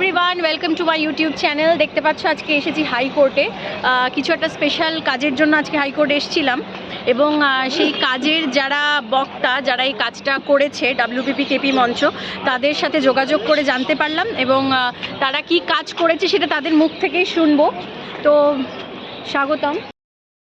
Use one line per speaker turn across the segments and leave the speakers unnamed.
Everyone welcome to my YouTube channel দেখতে পাচ্ছ, আজকে এসেছি হাইকোর্টে কিছু একটা স্পেশাল কাজের জন্য আজকে হাইকোর্টে এসেছিলাম। এবং সেই কাজের যারা বক্তা, যারা এই কাজটা করেছে ডাব্লিউপিপি কেপি মঞ্চ, তাদের সাথে যোগাযোগ করে জানতে পারলাম এবং তারা কি কাজ করেছে সেটা তাদের মুখ থেকেই শুনব। তো, স্বাগতম।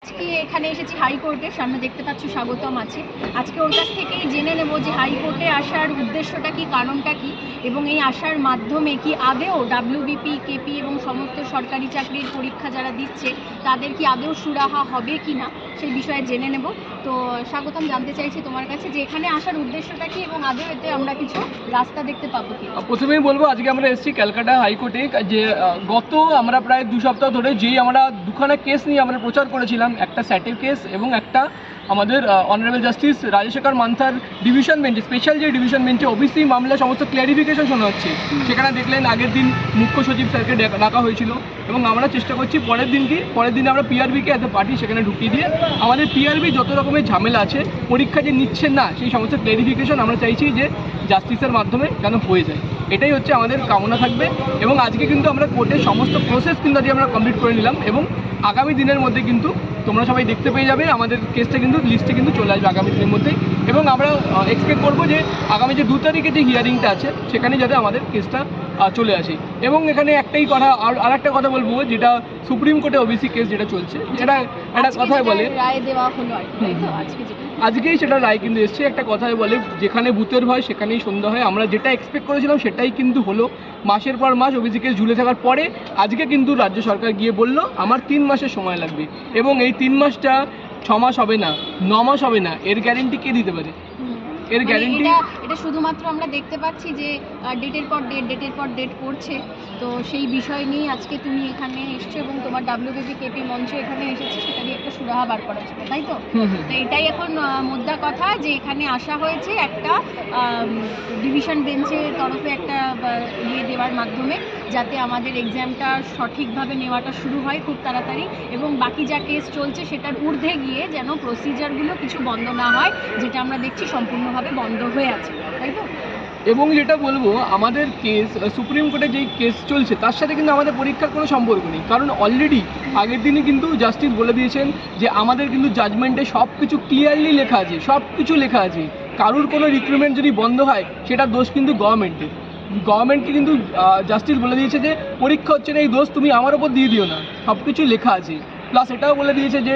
আজকে এখানে এসেছি হাইকোর্টে, সামনে দেখতে পাচ্ছ স্বাগতম আছে। আজকে ওর কাছ থেকেই জেনে নেব যে হাইকোর্টে আসার উদ্দেশ্যটা কি, কারণটা কি, এবং এই আসার মাধ্যমে কি আদেও ডাব্লিউবিপি কেপি এবং সমস্ত সরকারি চাকরির পরীক্ষা যারা দিচ্ছে, তাদের কি আদেও সুরাহা হবে কি না, সেই বিষয়ে জেনে নেব। তো স্বাগতম জানতে চাইছি তোমার কাছে যে এখানে আসার উদ্দেশ্যটা কি, এবং আদেও এতে আমরা কিছু রাস্তা দেখতে পাবো কি
প্রথমেই বলব, আজকে আমরা এসেছি ক্যালকাটা হাইকোর্টে, যে গত আমরা প্রায় দু সপ্তাহ ধরে যেই আমরা দুখানা কেস নিয়ে আমরা প্রচার করেছিলাম একটা স্যাটের কেস এবং একটা আমাদের অনারেবল জাস্টিস রাজশেখর মান্থার ডিভিশন বেঞ্চে স্পেশাল যে ডিভিশন বেঞ্চে ওবিসি মামলা সমস্ত ক্ল্যারিফিকেশন শোনা হচ্ছে। সেখানে দেখলেন আগের দিন মুখ্য সচিব স্যারকে ডাকা- ডাকা হয়েছিল এবং আমরা চেষ্টা করছি পরের দিন কি পরের দিন আমরা পিআরবিকে এত পার্টি সেখানে ঢুকিয়ে দিয়ে আমাদের পিআরবি যত রকমের ঝামেলা আছে পরীক্ষা যে নিচ্ছেন না সেই সমস্ত ক্ল্যারিফিকেশন আমরা চাইছি যে জাস্টিসের মাধ্যমে যেন হয়ে যায়। এটাই হচ্ছে আমাদের কামনা থাকবে এবং আজকে কিন্তু আমরা কোর্টের সমস্ত প্রসেস কিন্তু আজকে আমরা কমপ্লিট করে নিলাম এবং আগামী দিনের মধ্যে কিন্তু তোমরা সবাই দেখতে পেয়ে যাবে, আমাদের কেসটা কিন্তু লিস্টে কিন্তু চলে আসবে আগামী দিনের মধ্যেই। এবং আমরা এক্সপেক্ট করব যে আগামী যে দু তারিখে যে হিয়ারিংটা আছে সেখানে যাতে আমাদের কেসটা চলে আসে। এবং এখানে একটাই কথা আর আর একটা কথা বলব যেটা সুপ্রিম কোর্টে ওবিসি কেস যেটা চলছে এটা একটা কথায় বলে
যেটা
আজকেই সেটা রায় কিন্তু এসছে একটা কথায় বলে যেখানে ভূতের ভয় সেখানেই সন্ধ্যা হয়। আমরা যেটা এক্সপেক্ট করেছিলাম সেটাই কিন্তু হলো। মাসের পর মাস ওবিসি কেস ঝুলে থাকার পরে আজকে কিন্তু রাজ্য সরকার গিয়ে বলল আমার তিন মাসের সময় লাগবে। এবং এই তিন মাসটা ছ মাস হবে না ন মাস হবে না এর গ্যারেন্টি কে দিতে পারে। এর
মানে
গ্যারেন্টি
এটা শুধুমাত্র আমরা দেখতে পাচ্ছি যে ডেটের পর ডেট ডেটের পর ডেট পড়ছে তো সেই বিষয় নিয়ে আজকে তুমি এখানে এসছো এবং তোমার ডাব্লিউবিপি কেপি মঞ্চ এখানে এসেছে সেটা নিয়ে একটা সুরাহা বার করা জন্য তাই তো? তো এটাই এখন মোদ্দা কথা যে এখানে আসা হয়েছে একটা ডিভিশন বেঞ্চের তরফে একটা ইয়ে দেওয়ার মাধ্যমে যাতে আমাদের এক্সামটা সঠিকভাবে নেওয়াটা শুরু হয় খুব তাড়াতাড়ি এবং বাকি যা কেস চলছে সেটার ঊর্ধ্বে গিয়ে যেন প্রসিজারগুলো কিছু বন্ধ না হয় যেটা আমরা দেখছি সম্পূর্ণভাবে বন্ধ হয়ে আছে, তাই তো?
এবং যেটা বলব, আমাদের কেস সুপ্রিম কোর্টে যেই কেস চলছে, তার সাথে কিন্তু আমাদের পরীক্ষার কোনো সম্পর্ক নেই। কারণ অলরেডি আগের দিনই কিন্তু জাস্টিস বলে দিয়েছেন যে, আমাদের কিন্তু জাজমেন্টে সব কিছু ক্লিয়ারলি লেখা আছে সব কিছু লেখা আছে। কারুর কোনো রিক্রুটমেন্ট যদি বন্ধ হয়, সেটা দোষ কিন্তু গভর্নমেন্টের গভর্নমেন্টকে কিন্তু জাস্টিস বলে দিয়েছে যে, পরীক্ষা হচ্ছে না, এই দোষ তুমি আমার ওপর দিয়ে দিও না। সব কিছু লেখা আছে। প্লাস এটাও বলে দিয়েছে যে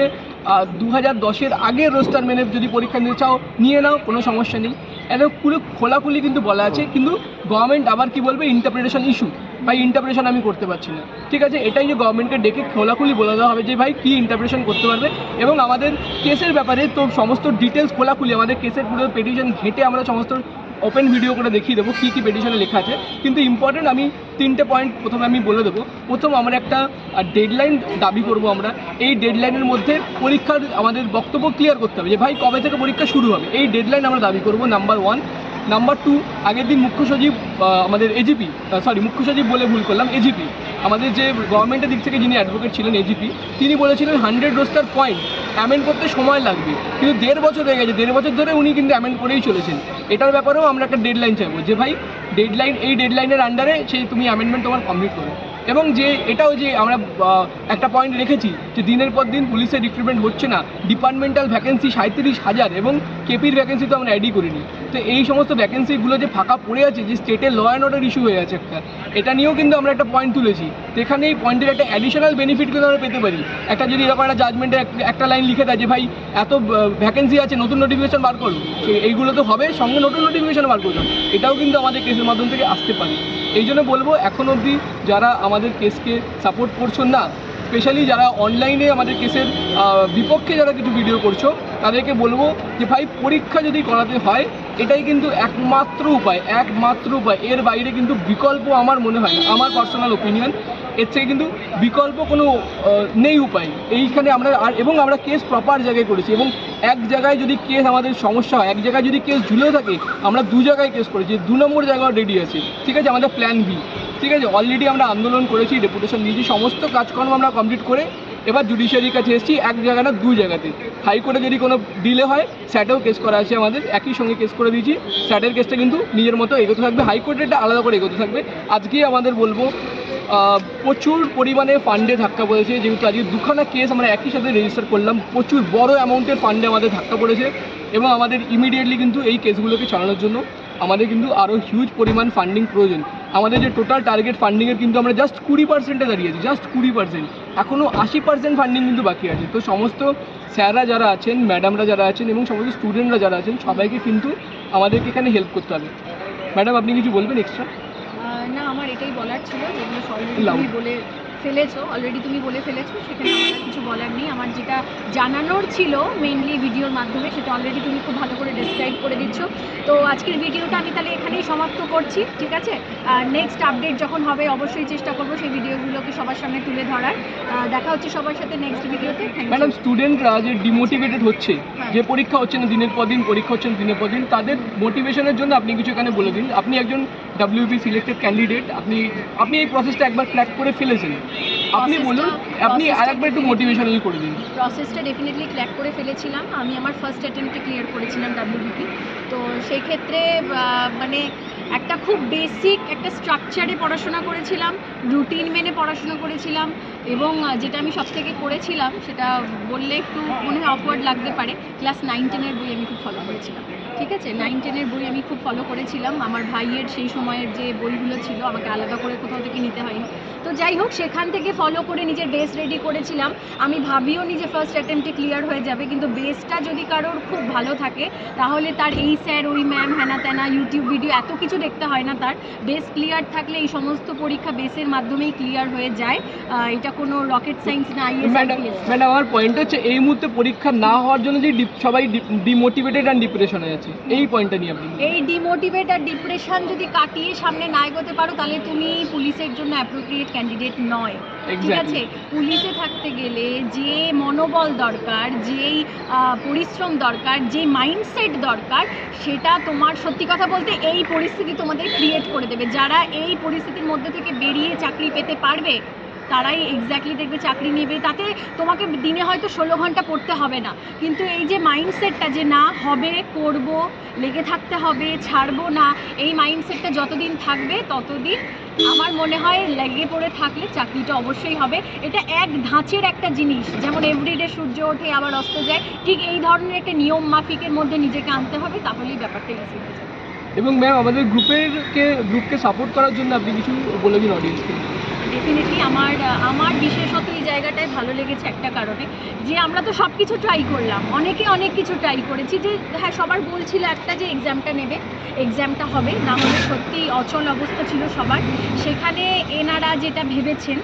দু হাজার দশের আগের রোস্টার মেনে যদি পরীক্ষা নিতে চাও, নিয়ে নাও, কোনো সমস্যা নেই। এটা পুরো খোলাখুলি কিন্তু বলা আছে, কিন্তু গভর্নমেন্ট আবার কি বলবে? ইন্টারপ্রিটেশন ইস্যু ভাই ইন্টারপ্রিটেশন আমি করতে পারছি না। ঠিক আছে? এটাই যে গভর্নমেন্টকে ডেকে খোলাখুলি বলে দেওয়া হবে যে, ভাই, কী ইন্টারপ্রিটেশন করতে পারবে? এবং আমাদের কেসের ব্যাপারে তো সমস্ত ডিটেলস খোলাখুলি, আমাদের কেসের পুরো পেটিশন ঘেঁটে আমরা সমস্ত ওপেন ভিডিও করে দেখিয়ে দেবো কী কী পেটিশনে লেখা আছে। কিন্তু ইম্পর্টেন্ট আমি তিনটে পয়েন্ট প্রথমে আমি বলে দেবো। প্রথম আমরা একটা ডেডলাইন দাবি করব আমরা। এই ডেডলাইনের মধ্যে পরীক্ষার আমাদের বক্তব্য ক্লিয়ার করতে হবে যে, ভাই, কবে থেকে পরীক্ষা শুরু হবে? এই ডেডলাইন আমরা দাবি করব নাম্বার ওয়ান নাম্বার টু আগের দিন মুখ্য সচিব আমাদের এজিপি সরি মুখ্য সচিব বলে ভুল করলাম এজিপি আমাদের যে গভর্নমেন্টের দিক থেকে যিনি অ্যাডভোকেট ছিলেন এজিপি তিনি বলেছিলেন হান্ড্রেড রোস্টার পয়েন্ট অ্যামেন্ড করতে সময় লাগবে। কিন্তু দেড় বছর হয়ে গেছে, দেড় বছর ধরে উনি কিন্তু অ্যামেন্ড করেই চলেছেন। এটার ব্যাপারেও আমরা একটা ডেডলাইন চাইব, যে ভাই ডেডলাইন এই ডেডলাইনের আন্ডারে সেই তুমি অ্যামেন্ডমেন্ট তোমার কমপ্লিট করো। এবং যে, এটাও যে আমরা একটা পয়েন্ট রেখেছি, যে দিনের পর দিন পুলিশের রিক্রুটমেন্ট হচ্ছে না ডিপার্টমেন্টাল ভ্যাকেন্সি সাঁত্রিশ হাজার এবং কেপির ভ্যাকেন্সি তো আমরা অ্যাডই করিনি। তো এই সমস্ত ভ্যাকেন্সিগুলো যে ফাঁকা পড়ে আছে, যে স্টেটের ল অ্যান্ড অর্ডার ইস্যু হয়ে আছে একটা, এটা নিয়েও কিন্তু আমরা একটা পয়েন্ট তুলেছি। তো এখানে এই পয়েন্টের একটা অ্যাডিশনাল বেনিফিট কিন্তু আমরা পেতে পারি। একটা যদি এরকম একটা জাজমেন্টে একটা লাইন লিখে দেয় যে, ভাই, এত ভ্যাকেন্সি আছে, নতুন নোটিফিকেশন বার করো। তো এইগুলো তো হবে, সঙ্গে নতুন নোটিফিকেশন বার করো এটাও কিন্তু আমাদের কেসের মাধ্যম থেকে আসতে পারে। এই জন্য বলব, এখন অবধি যারা আমাদের কেসকে সাপোর্ট করছ না স্পেশালি যারা অনলাইনে আমাদের কেসের বিপক্ষে যারা কিছু ভিডিও করছ, তাদেরকে বলব যে, ভাই, পরীক্ষা যদি করাতে হয় এটাই কিন্তু একমাত্র উপায় একমাত্র উপায়। এর বাইরে কিন্তু বিকল্প আমার মনে হয় আমার পার্সোনাল ওপিনিয়ন এর থেকে কিন্তু বিকল্প কোনো নেই উপায়। এইখানে আমরা আর, এবং আমরা কেস প্রপার জায়গায় করেছি, এবং এক জায়গায় যদি কেস আমাদের সমস্যা হয়, এক জায়গায় যদি কেস ঝুলেও থাকে, আমরা দু জায়গায় কেস করেছি দু নম্বর জায়গাও রেডি আছে। ঠিক আছে? আমাদের প্ল্যান বি ঠিক আছে? অলরেডি আমরা আন্দোলন করেছি ডেপুটেশন দিয়েছি, সমস্ত কাজকর্ম আমরা কমপ্লিট করে এবার জুডিশিয়ারির কাছে এসেছি, এক জায়গা না দু জায়গাতে। হাইকোর্টে যদি কোনো ডিলে হয় স্যাটেও কেস করা আছে আমাদের, একই সঙ্গে কেস করে দিয়েছি। স্যাটের কেসটা কিন্তু নিজের মতো এগোতে থাকবে হাইকোর্টেরটা আলাদা করে এগোতে থাকবে। আজকে আমাদের বলব প্রচুর পরিমাণে ফান্ডে ধাক্কা পড়েছে, যেহেতু আজকে দুখানা কেস আমরা একই সাথে রেজিস্টার করলাম, প্রচুর বড় অ্যামাউন্টের ফান্ডে আমাদের ধাক্কা পড়েছে এবং আমাদের ইমিডিয়েটলি কিন্তু এই কেসগুলোকে চালানোর জন্য আমাদের কিন্তু আরও হিউজ পরিমাণ ফান্ডিং প্রয়োজন। আমাদের যে টোটাল টার্গেট ফান্ডিংয়ের কিন্তু আমরা জাস্ট কুড়ি পার্সেন্টে দাঁড়িয়েছি জাস্ট কুড়ি পার্সেন্ট এখনও আশি পার্সেন্ট ফান্ডিং কিন্তু বাকি আছে। তো সমস্ত স্যাররা যারা আছেন ম্যাডামরা যারা আছেন এবং সমস্ত স্টুডেন্টরা যারা আছেন সবাইকে কিন্তু আমাদেরকে এখানে হেল্প করতে হবে। ম্যাডাম আপনি কিছু বলবেন এক্সট্রা
না আমার এটাই বলার ছিল যেগুলো সরকারি বলে ফেলেছো অলরেডি তুমি বলে ফেলেছো সেখানে আমার কিছু বলার নেই। আমার যেটা জানানোর ছিল মেইনলি ভিডিওর মাধ্যমে সেটা অলরেডি তুমি খুব ভালো করে ডিসক্রাইব করে দিচ্ছ। তো আজকের ভিডিওটা আমি তাহলে এখানেই সমাপ্ত করছি ঠিক আছে? আর নেক্সট আপডেট যখন হবে অবশ্যই চেষ্টা করব সেই ভিডিওগুলোকে সবার সামনে তুলে ধরার। দেখা হচ্ছে সবার সাথে নেক্সট ভিডিওতে
ম্যাডাম স্টুডেন্টরা যে ডিমোটিভেটেড হচ্ছে
হ্যাঁ।
যে পরীক্ষা হচ্ছে না দিনের পর দিন পরীক্ষা হচ্ছে না দিনের পর দিন তাদের মোটিভেশনের জন্য আপনি কিছু এখানে বলে দিন। আপনি একজন ডাব্লিউপি সিলেক্টেড ক্যান্ডিডেট আপনি আপনি এই প্রসেসটা একবার ক্র্যাক করে ফেলেছেন। আপনি বলুন আপনি আরেকবার একটু মোটিভেশনাল করে দিন।
প্রসেসটা ডেফিনেটলি ক্র্যাক করে ফেলেছিলাম। আমি আমার ফার্স্ট অ্যাটেম্পটে ক্লিয়ার করেছিলাম ডাব্লিউবিপি তো সেই ক্ষেত্রে মানে একটা খুব বেসিক একটা স্ট্রাকচারে পড়াশোনা করেছিলাম রুটিন মেনে পড়াশোনা করেছিলাম এবং যেটা আমি সব থেকে করেছিলাম সেটা বললে একটু মনে হয় অকওয়ার্ড লাগতে পারে। ক্লাস নাইন টেনের বই আমি খুব ফলো করেছিলাম। ঠিক আছে? নাইন টেনের বই আমি খুব ফলো করেছিলাম। আমার ভাইয়ের সেই সময়ের যে বইগুলো ছিল আমাকে আলাদা করে কোথাও থেকে নিতে হয়নি। তো যাই হোক সেখান থেকে ফলো করে নিজের বেস রেডি করেছিলাম। আমি ভাবিও নি যে ফার্স্ট অ্যাটেম্পটে ক্লিয়ার হয়ে যাবে কিন্তু বেসটা যদি কারোর খুব ভালো থাকে তাহলে তার এই স্যার ওই ম্যাম হ্যানা ত্যানা ইউটিউব ভিডিও এত কিছু দেখতে হয় না তার। বেস ক্লিয়ার থাকলে এই সমস্ত পরীক্ষা বেসের মাধ্যমেই ক্লিয়ার হয়ে যায়। এটা কোনো রকেট সায়েন্স না
ম্যাডাম আমার পয়েন্ট হচ্ছে এই মুহূর্তে পরীক্ষা না হওয়ার জন্য যে সবাই ডিমোটিভেটেড অ্যান্ড ডিপ্রেশনে আছে এই পয়েন্টটা নিয়ে আপনি
এই ডিমোটিভেট আর ডিপ্রেশন যদি কাটিয়ে সামনে না এগোতে পারো তাহলে তুমি পুলিশের জন্য অ্যাপ্রোপ্রিয়েট ক্যান্ডিডেট নয়। ঠিক আছে? পুলিশে থাকতে গেলে যে মনোবল দরকার যেই পরিশ্রম দরকার যে মাইন্ডসেট দরকার সেটা তোমার সত্যি কথা বলতে এই পরিস্থিতি তোমাদের ক্রিয়েট করে দেবে। যারা এই পরিস্থিতির মধ্যে থেকে বেরিয়ে চাকরি পেতে পারবে তারাই এক্স্যাক্টলি দেখবে চাকরি নেবে। তাতে তোমাকে দিনে হয়তো ষোলো ঘণ্টা পড়তে হবে না। কিন্তু এই যে মাইন্ডসেটটা যে না হবে করব লেগে থাকতে হবে ছাড়বো না এই মাইন্ডসেটটা যতদিন থাকবে ততদিন আমার মনে হয় লেগে পড়ে থাকলে চাকরিটা অবশ্যই হবে। এটা এক ধাঁচের একটা জিনিস। যেমন এভরিডে সূর্য ওঠে, আবার অস্ত যায়। ঠিক এই ধরনের একটা নিয়ম মাফিকের মধ্যে নিজেকে আনতে হবে, তাহলেই ব্যাপারটা ইজি হয়ে যাবে।
এবং ম্যাম আমাদের গ্রুপের কে গ্রুপকে সাপোর্ট করার জন্য আপনি কিছু বলে দিন অডিয়েন্সকে
ডেফিনেটলি আমার আমার বিশেষত এই জায়গাটায় ভালো লেগেছে একটা কারণে যে আমরা তো সব কিছু ট্রাই করলাম। অনেকে অনেক কিছু ট্রাই করেছি যে হ্যাঁ সবার বলছিল ছিল একটা যে এক্সামটা নেবে এক্সামটা হবে। না হলে সত্যি অচল অবস্থা ছিল সবার। সেখানে এনারা যেটা ভেবেছেন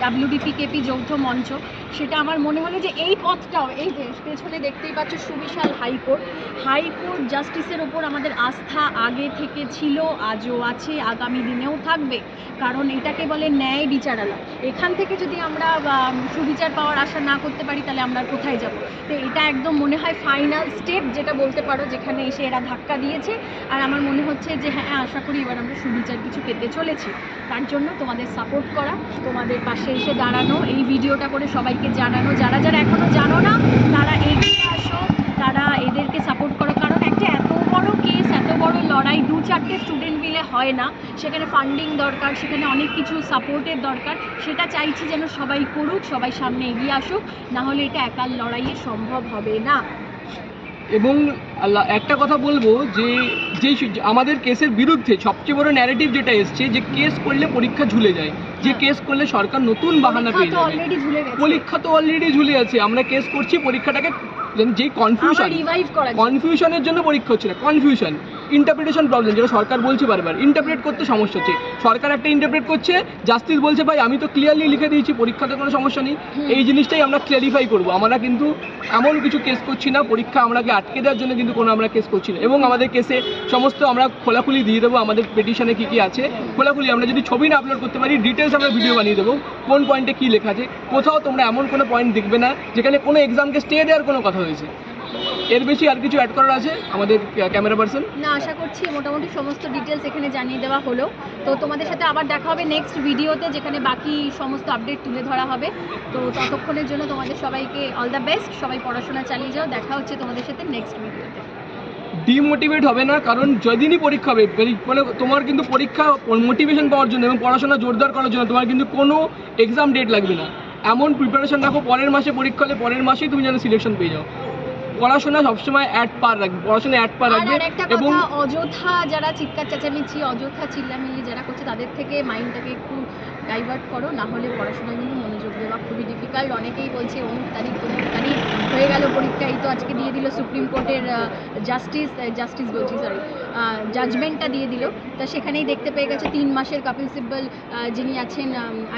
ডাব্লিউডিপি কেপি যৌথ মঞ্চ, সেটা আমার মনে হলো যে এই পথটাও, এই যে পেছনে দেখতেই পাচ্ছ সুবিশাল হাইকোর্ট হাইকোর্ট জাস্টিসের ওপর আমাদের আস্থা আগে থেকে ছিল, আজও আছে, আগামী দিনেও থাকবে। কারণ এটাকে বলে ন্যায় বিচারালয়। এখান থেকে যদি আমরা সুবিচার পাওয়ার আশা না করতে পারি, তাহলে আমরা কোথায় যাব? তো এটা একদম মনে হয় ফাইনাল স্টেপ যেটা বলতে পারো, যেখানে এসে এরা ধাক্কা দিয়েছে। আর আমার মনে হচ্ছে যে হ্যাঁ আশা করি এবার আমরা সুবিচার কিছু পেতে চলেছি। তার জন্য তোমাদের সাপোর্ট করা, তোমাদের পাশে এসে দাঁড়ানো, এই ভিডিওটা করে সবাইকে জানানো। যারা যারা এখনও জানো না, তারা এগিয়ে আসো, তারা এদেরকে সাপোর্ট করো। কারণ একটা এত বড় কেস এত বড় লড়াই, দু চারটে স্টুডেন্ট মিলে হয় না। সেখানে ফান্ডিং দরকার, সেখানে অনেক কিছু সাপোর্টের দরকার। সেটা চাইছি যেন সবাই করুক, সবাই সামনে এগিয়ে আসুক। না হলে এটা একার লড়াইয়ে সম্ভব হবে না।
এবং একটা কথা বলব যে যে আমাদের কেসের বিরুদ্ধে সবচেয়ে বড় ন্যারেটিভ যেটা এসছে যে কেস করলে পরীক্ষা ঝুলে যায়। যে
হ্যাঁ।
কেস করলে সরকার নতুন বাহানা
পরীক্ষা
পেয়ে
তো
যাবে।
অলরেডি ঝুলে
পরীক্ষা তো অলরেডি ঝুলে আছে। আমরা কেস করছি পরীক্ষাটাকে যে কনফিউশন কনফিউশনের জন্য পরীক্ষা হচ্ছে না। কনফিউশন ইন্টারপ্রিটেশন প্রবলেম যেটা সরকার বলছে বারবার ইন্টারপ্রেট করতে সমস্যা হচ্ছে। সরকার একটা ইন্টারপ্রেট করছে জাস্টিস বলছে ভাই আমি তো ক্লিয়ারলি লিখে দিয়েছি পরীক্ষাতে কোনো সমস্যা নেই। এই জিনিসটাই আমরা ক্লিয়ারিফাই করব। আমরা কিন্তু এমন কিছু কেস করছি না পরীক্ষা আমরাকে আটকে দেওয়ার জন্য কিন্তু কোনো আমরা কেস করছি না। এবং আমাদের কেসে সমস্ত আমরা খোলাখুলি দিয়ে দেবো আমাদের পেটিশনে কী কী আছে। খোলাখুলি আমরা যদি ছবি না আপলোড করতে পারি ডিটেলস আমরা ভিডিও বানিয়ে দেবো কোন পয়েন্টে কী লেখা আছে। কোথাও তোমরা এমন কোনো পয়েন্ট দেখবে না যেখানে কোনো এক্সামকে স্টে দেওয়ার কোনো কথা হয়েছে। এর বেশি আর কিছু অ্যাড করার আছে আমাদের ক্যামেরা পার্সন
না আশা করছি মোটামুটি সমস্ত ডিটেলস এখানে জানিয়ে দেওয়া হলো। তো তোমাদের সাথে আবার দেখা হবে নেক্সট ভিডিওতে যেখানে বাকি সমস্ত আপডেট তুলে ধরা হবে। তো ততক্ষণের জন্য তোমাদের সবাইকে অল দ্য বেস্ট সবাই পড়াশোনা চালিয়ে যাও। দেখা হচ্ছে তোমাদের সাথে নেক্সট ভিডিওতে
ডিমোটিভেট হবে না কারণ যেদিনই পরীক্ষা হবে মানে- তোমার কিন্তু পরীক্ষা মোটিভেশন পাওয়ার জন্য এবং পড়াশোনা জোরদার করার জন্য তোমার কিন্তু কোনো এক্সাম ডেট লাগবে না। এমন প্রিপারেশন রাখো পরের মাসে পরীক্ষা হলে পরের মাসেই তুমি যেন সিলেকশন পেয়ে যাও। পড়াশোনা সবসময় অ্যাট পার রাখবে পড়াশোনা অ্যাট পার রাখবে এবং
অযথা যারা চিৎকার চেঁচামেচি অযথা চিল্লামিল্লি যারা করছে তাদের থেকে মাইন্ডটাকে একটু ডাইভার্ট করো না হলে পড়াশোনায় কিন্তু মনোযোগ দেওয়া খুবই ডিফিকাল্ট অনেকেই বলছে অমুক তারিখ তমুক তারিখ। হয়ে গেল পরীক্ষা এই তো আজকে দিয়ে দিল সুপ্রিম কোর্টের জাস্টিস জাস্টিস বলছি সরি জাজমেন্টটা দিয়ে দিল। তা সেখানেই দেখতে পেয়ে গেছে তিন মাসের কপিল সিব্বল যিনি আছেন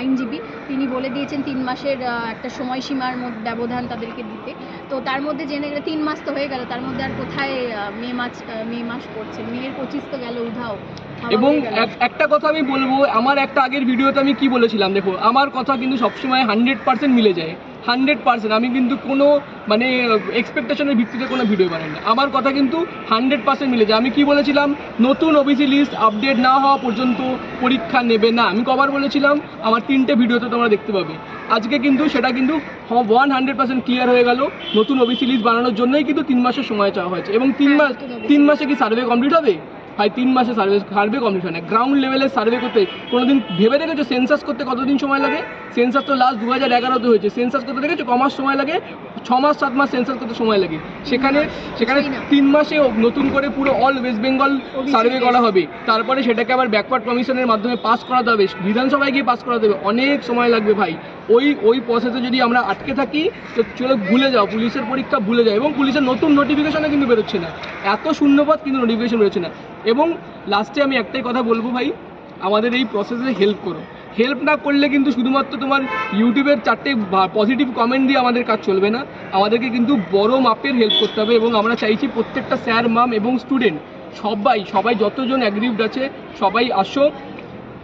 আইনজীবী তিনি বলে দিয়েছেন তিন মাসের একটা সময়সীমার মধ্যে ব্যবধান তাদেরকে দিতে। তো তার মধ্যে জেনে গেলে তিন মাস তো হয়ে গেল তার মধ্যে আর কোথায় মে মাস মে মাস পড়ছে? মেয়ের পঁচিশ তো গেল উধাও।
এবং একটা কথা আমি বলব আমার একটা আগের ভিডিওতে আমি কি বলেছিলাম দেখো আমার কথা কিন্তু সবসময় হান্ড্রেড পার্সেন্ট মিলে যায়। Hundred percent. আমি কিন্তু কোনো মানে এক্সপেকটেশনের ভিত্তিতে কোনো ভিডিও বানাই না আমার কথা কিন্তু হান্ড্রেড পার্সেন্ট মিলে যায়। আমি কি বলেছিলাম? নতুন ওবিসি লিস্ট আপডেট না হওয়া পর্যন্ত পরীক্ষা নেবে না। আমি কবার বলেছিলাম আমার তিনটে ভিডিওতে তোমরা দেখতে পাবে। আজকে কিন্তু সেটা কিন্তু ওয়ান হান্ড্রেড পার্সেন্ট ক্লিয়ার হয়ে গেল। নতুন ওবিসি লিস্ট বানানোর জন্যই কিন্তু তিন মাসের সময় চাওয়া হয়েছে। এবং তিন
হ্যাঁ,
মাস তিন মাসে কি সার্ভে কমপ্লিট হবে? ভাই, তিন মাসে সার্ভে সার্ভে কমপ্লিট হয়। না গ্রাউন্ড লেভেলে সার্ভে করতে, কোনোদিন ভেবে দেখেছ সেন্সাস করতে কতদিন সময় লাগে? সেন্সাস তো লাস্ট দু হাজার এগারোতে হয়েছে। সেন্সাস করতে দেখেছ কমাস সময় লাগে? ছ মাস সাত মাস সেন্সাস করতে সময় লাগে। সেখানে সেখানে তিন মাসে নতুন করে পুরো অল ওয়েস্ট বেঙ্গল সার্ভে করা হবে। তারপরে সেটাকে আবার ব্যাকওয়ার্ড কমিশনের মাধ্যমে পাস করাতে হবে। বিধানসভায় গিয়ে পাস করাতে হবে। অনেক সময় লাগবে ভাই। ওই ওই প্রসেসে যদি আমরা আটকে থাকি তো চলো ভুলে যাও। পুলিশের পরীক্ষা ভুলে যাও। এবং পুলিশের নতুন নোটিফিকেশনে কিন্তু বেরোচ্ছে না। এত শূন্যপদ কিন্তু নোটিফিকেশন বেরোচ্ছে না। এবং লাস্টে আমি একটাই কথা বলব ভাই। আমাদের এই প্রসেসে হেল্প করো। হেল্প না করলে কিন্তু শুধুমাত্র তোমার ইউটিউবের চারটে পজিটিভ কমেন্ট দিয়ে আমাদের কাজ চলবে না। আমাদেরকে কিন্তু বড় মাপের হেল্প করতে হবে এবং আমরা চাইছি প্রত্যেকটা স্যার মাম এবং স্টুডেন্ট সবাই সবাই যতজন অ্যাগ্রিভড আছে, সবাই আসো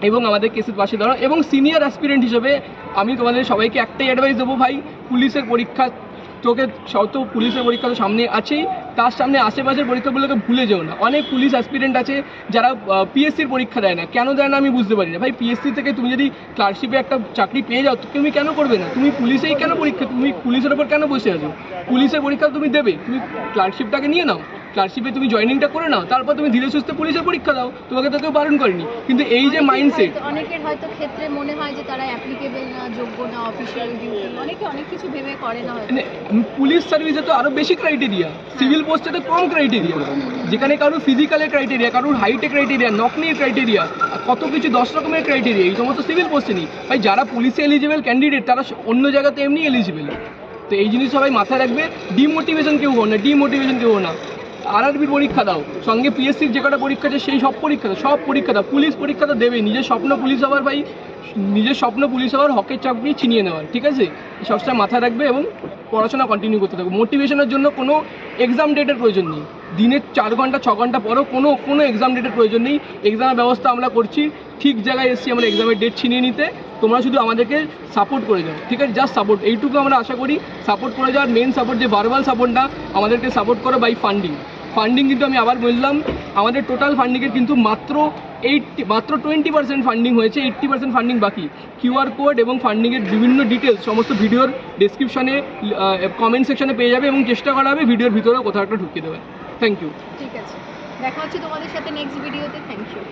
এবং আমাদের কেসের পাশে দাঁড়াও এবং সিনিয়র অ্যাসপিরেন্ট হিসেবে আমি তোমাদের সবাইকে একটাই অ্যাডভাইস দেবো ভাই, পুলিশের পরীক্ষা তোকে তো পুলিশের পরীক্ষা তো সামনে আছেই। তার সামনে আশেপাশের পরীক্ষাগুলোকে ভুলে যেও না। অনেক পুলিশ অ্যাসপিরেন্ট আছে যারা পিএসসির পরীক্ষা দেয় না। কেন দেয় না আমি বুঝতে পারি না। ভাই পিএসসি থেকে তুমি যদি ক্লার্কশিপে একটা চাকরি পেয়ে যাও তুমি কেন করবে না? তুমি পুলিশেই কেন পরীক্ষা, তুমি পুলিশের ওপর কেন বসে আছো? পুলিশের পরীক্ষা তুমি দেবে। তুমি ক্লার্কশিপটাকে নিয়ে নাও। ক্লার্কশিপে তুমি জয়েনিংটা করে নাও তারপর তুমি ধীরে সুস্থে পুলিশের পরীক্ষা দাও তোমাকে তো কেউ বারণ করেনি। কিন্তু এই যে মাইন্ডসেট
অনেকের হয়তো ক্ষেত্রে মনে হয় যে তারা অ্যাপ্লিকেবল না যোগ্য না অফিসিয়াল ডিউটি অনেকে অনেক কিছু ভেবে করে না
মানে পুলিশ সার্ভিসে তো আরও বেশি ক্রাইটেরিয়া সিভিল পোস্টে তো কম ক্রাইটেরিয়া যেখানে কারোর ফিজিক্যালের ক্রাইটেরিয়া কারোর হাইটে ক্রাইটেরিয়া নকনির ক্রাইটেরিয়া কত কিছু দশ রকমের ক্রাইটেরিয়া এই সমস্ত সিভিল পোস্টে নেই। ভাই যারা পুলিশে এলিজিবল ক্যান্ডিডেট তারা অন্য জায়গাতে এমনি এলিজিবল তো এই জিনিস সবাই মাথায় রাখবে। ডিমোটিভেশন কেউ হো না ডিমোটিভেশন কেউ হো না। আরআরবির পরীক্ষা দাও। সঙ্গে পিএসসির যে কটা পরীক্ষা আছে, সেই সব পরীক্ষা দাও, সব পরীক্ষা দাও। পুলিশ পরীক্ষা তো দেবে নিজের স্বপ্ন পুলিশ হওয়ার ভাই, নিজের স্বপ্ন পুলিশ হওয়ার হকের চাকরি ছিনিয়ে নেওয়ার, ঠিক আছে? সবসময় মাথায় রাখবে এবং পড়াশোনা কন্টিনিউ করতে থাকবে। মোটিভেশনের জন্য কোনো এক্সাম ডেটের প্রয়োজন নেই। দিনে চার ঘণ্টা, ছ ঘণ্টা পরও কোনো কোনো এক্সাম ডেটের প্রয়োজন নেই। এক্সামের ব্যবস্থা আমরা করছি। ঠিক জায়গায় এসেছি আমরা এক্সামের ডেট ছিনিয়ে নিতে। তোমরা শুধু আমাদেরকে সাপোর্ট করে যাও, ঠিক আছে? জাস্ট সাপোর্ট এইটুকু আমরা আশা করি সাপোর্ট করে যাওয়ার মেন সাপোর্ট যে ভার্বাল সাপোর্টটা আমাদেরকে সাপোর্ট করো বাই ফান্ডিং ফান্ডিং কিন্তু আমি আবার বললাম, আমাদের টোটাল ফান্ডিংয়ের কিন্তু মাত্র এইটটি মাত্র টোয়েন্টি পার্সেন্ট ফান্ডিং হয়েছে এইট্টি পার্সেন্ট ফান্ডিং বাকি। কিউআর কোড এবং ফান্ডিংয়ের বিভিন্ন ডিটেলস সমস্ত ভিডিওর ডিসক্রিপশানে কমেন্ট সেকশনে পেয়ে যাবে এবং চেষ্টা করা হবে ভিডিওর ভিতরেও কোথাও একটা ঢুকিয়ে দেবে। থ্যাংক ইউ
ঠিক আছে। দেখা হচ্ছে তোমাদের সাথে নেক্সট ভিডিওতে থ্যাংক ইউ